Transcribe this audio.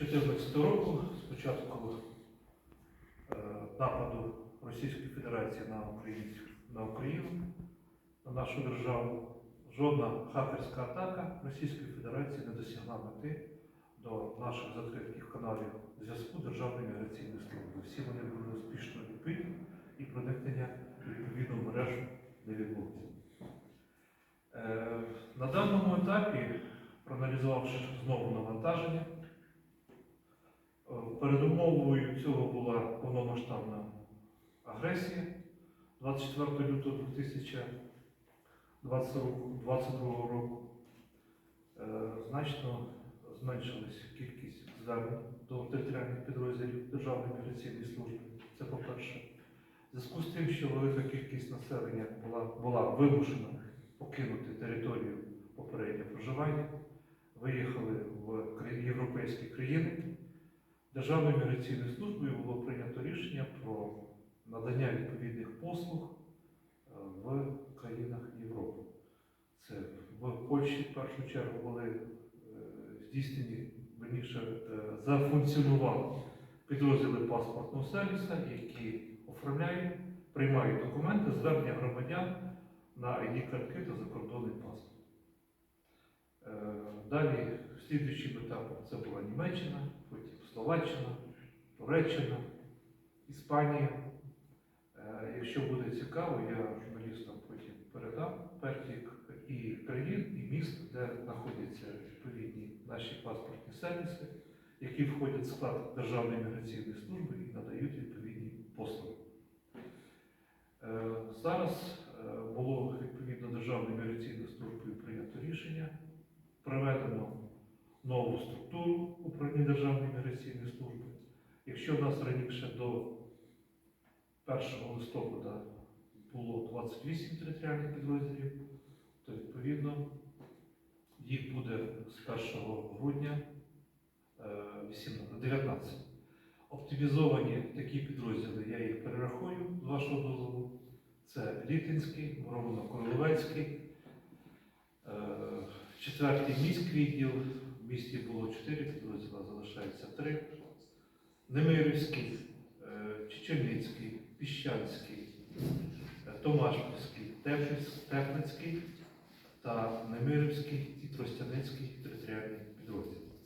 2014 року, спочатку е, нападу Російської Федерації на українців на Україну, на нашу державу, жодна хакерська атака Російської Федерації не досягла мети до наших закритих каналів зв'язку Державної міграційної служби. Всі вони були успішно відбиті і проникнення в мережу не відбулося. Е, На даному етапі, проаналізувавши знову навантаження, передумовою цього була повномасштабна агресія 24 лютого 2022 року. Е, Значно зменшилась кількість звернень до територіальних підрозділів Державної міграційної служби. Це по-перше. В зв'язку з тим, що велика кількість населення була, була вимушена покинути територію попереднього проживання, виїхали в європейські країни. Державною міграційною службою було прийнято рішення про надання відповідних послуг е, в країнах Європи. Це в Польщі в першу чергу були е, здійснені, верніше, е, зафункціонували підрозділи паспортного сервісу, які оформляють, приймають документи, звернення громадян на ID-картки та закордонний паспорт. Далі, слідуючим етапом це була Німеччина, Словаччина, Туреччина, Іспанія. Е, Якщо буде цікаво, я журналістам потім передам перелік і країн, і міст, де знаходяться відповідні наші паспортні сервіси, які входять в склад Державної міграційної служби і надають відповідні послуги. Е, Зараз е, було відповідно Державною міграційною службою прийнято рішення, проведено нову структуру управління Державної міграційної служби. Якщо в нас раніше до 1 листопада було 28 територіальних підрозділів, то відповідно їх буде з 1 грудня е, 18 19. Оптимізовані такі підрозділи, я їх перерахую з вашого дозволу. Це Літинський, Воровно-Королевецький, е, четвертий міський відділ. В місті було 4 підрозділи, залишається 3. Немирівський, е, Піщанський, Томашківський, Томашпільський, Теплицький та Немирівський і Тростяницький територіальні підрозділи.